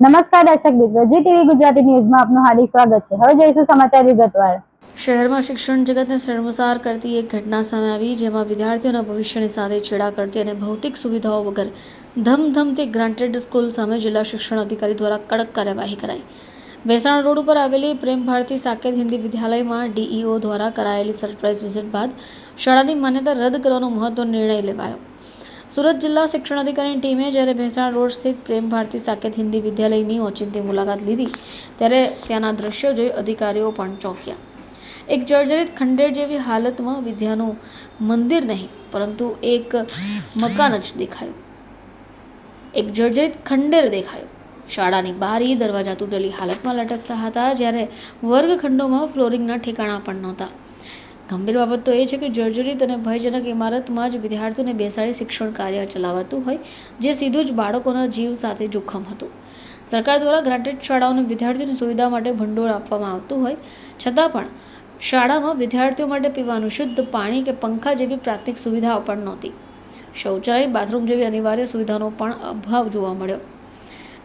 નમસ્કાર દર્શક મિત્રો, જી ટીવી ગુજરાતી ન્યૂઝમાં આપનું હાર્દિક સ્વાગત છે. હવે જોઈશું સમાચાર વિગતવાર. શહેરમાં શિક્ષણ જગતને શર્મસાર કરતી એક ઘટના સામે આવી, જેમાં વિદ્યાર્થીઓના ભવિષ્યની સાથે છેડા કરતી અને ભૌતિક સુવિધાઓ વગર ધમધમતી ગ્રાન્ટેડ સ્કૂલ સામે જિલ્લા શિક્ષણ અધિકારી દ્વારા કડક કાર્યવાહી કરાઈ. ભેસાણ રોડ ઉપર આવેલી પ્રેમ ભારતી સાકેત હિન્દી વિદ્યાલયમાં ડીઈઓ દ્વારા કરાયેલી સરપ્રાઇઝ વિઝિટ બાદ શાળાની માન્યતા રદ કરવાનો મહત્વનો નિર્ણય લેવાયો. સુરત જિલ્લા શિક્ષણ અધિકારીની ટીમે જ્યારે ભેંસાણ રોડ સ્થિત પ્રેમ ભારતી સાકેત હિન્દી વિદ્યાલયની ઓચિંતી મુલાકાત લીધી, ત્યારે ત્યાંના દ્રશ્યો જોઈ અધિકારીઓ પણ ચોંક્યા. એક જર્જરિત ખંડેર જેવી હાલતમાં વિદ્યાનું મંદિર નહીં, પરંતુ એક મકાન જ દેખાયું. એક જર્જરિત ખંડેર દેખાયું. શાળાની બારી, દરવાજા તૂટેલી હાલતમાં લટકતા હતા, જ્યારે વર્ગખંડોમાં ફ્લોરિંગના ઠેકાણા પણ નહોતા. ગંભીર બાબત તો એ છે કે જર્જરિત અને ભયજનક ઇમારતમાં જ વિદ્યાર્થીઓને બેસાડી શિક્ષણ કાર્ય ચલાવાતું હોય, જે સીધું જ બાળકોના જીવ સાથે જોખમ હતું. સરકાર દ્વારા ગ્રાન્ટેડ શાળાઓને વિદ્યાર્થીઓની સુવિધા માટે ભંડોળ આપવામાં આવતું હોય, છતાં પણ શાળામાં વિદ્યાર્થીઓ માટે પીવાનું શુદ્ધ પાણી કે પંખા જેવી પ્રાથમિક સુવિધાઓ પણ નહોતી. શૌચાલય, બાથરૂમ જેવી અનિવાર્ય સુવિધાનો પણ અભાવ જોવા મળ્યો.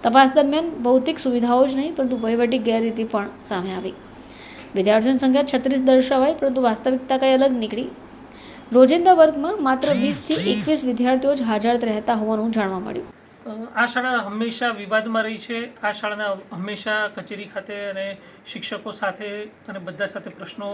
તપાસ દરમિયાન ભૌતિક સુવિધાઓ જ નહીં, પરંતુ વહીવટી ગેરરીતિ પણ સામે આવી. વિદ્યાર્થીઓની સંખ્યા છત્રીસ દર્શાવાય પરંતુ વાસ્તવિકતા કંઈ અલગ નીકળી. રોજિંદા વર્ગમાં માત્ર વીસથી એકવીસ વિદ્યાર્થીઓ જ હાજર રહેતા હોવાનું જાણવા મળ્યું. આ શાળા હંમેશા વિવાદમાં રહી છે. આ શાળાના હંમેશા કચેરી ખાતે અને શિક્ષકો સાથે અને બધા સાથે પ્રશ્નો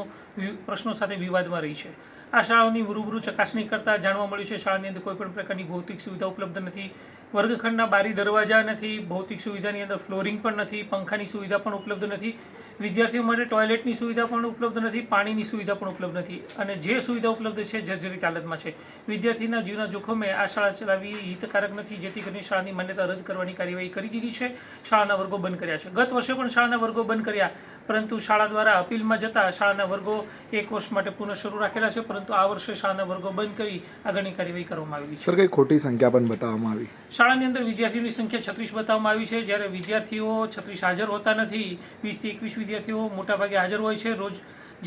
પ્રશ્નો સાથે વિવાદમાં રહી છે. આ શાળાઓની રૂબરૂ ચકાસણી કરતાં જાણવા મળ્યું છે, શાળાની અંદર કોઈ પણ પ્રકારની ભૌતિક સુવિધા ઉપલબ્ધ નથી. વર્ગખંડના બારી દરવાજા નથી, ભૌતિક સુવિધાની અંદર ફ્લોરિંગ પણ નથી, પંખાની સુવિધા પણ ઉપલબ્ધ નથી, વિદ્યાર્થીઓ માટે ટોયલેટની સુવિધા પણ ઉપલબ્ધ નથી, પાણીની સુવિધા પણ ઉપલબ્ધ નથી. અને જે સુવિધા ઉપલબ્ધ છે, જર્જરિત હાલતમાં છે. વિદ્યાર્થીના જીવના જોખમે આ શાળા ચલાવવી હિતકારક નથી, જેથી કરીને શાળાની માન્યતા રદ કરવાની કાર્યવાહી કરી દીધી છે. શાળાના વર્ગો બંધ કર્યા છે. ગત વર્ષે પણ શાળાના વર્ગો બંધ કર્યા, પરંતુ શાળા દ્વારા અપીલમાં જતા શાળાના વર્ગો એક વર્ષ માટે પુનઃ શરૂ રાખેલા છે પરંતુ આ વર્ષે શાળાના વર્ગો બંધ કરી આગળની કાર્યવાહી કરવામાં આવેલી છે. સર કઈ ખોટી સંખ્યા પણ બતાવવામાં આવી? શાળાની અંદર વિદ્યાર્થીઓની સંખ્યા છત્રીસ બતાવવામાં આવી છે. જ્યારે વિદ્યાર્થીઓ છત્રીસ હાજર હોતા નથી વીસથી એકવીસ વિદ્યાર્થીઓ મોટાભાગે હાજર હોય છે. રોજ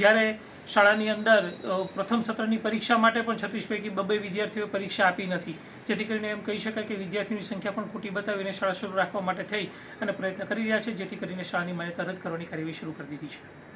જ્યારે શાળાની અંદર પ્રથમ સત્રની પરીક્ષા માટે પણ છત્રીસ પૈકી બબ્બે વિદ્યાર્થીઓએ પરીક્ષા આપી નથી. જેથી કરીને એમ કહી શકાય કે વિદ્યાર્થીની સંખ્યા પણ ખોટી બતાવીને શાળા શરૂ રાખવા માટે થઈ અને પ્રયત્ન કરી રહ્યા છે જેથી કરીને શાળાની માન્યતા રદ કરવાની કાર્યવાહી શરૂ કરી દીધી છે.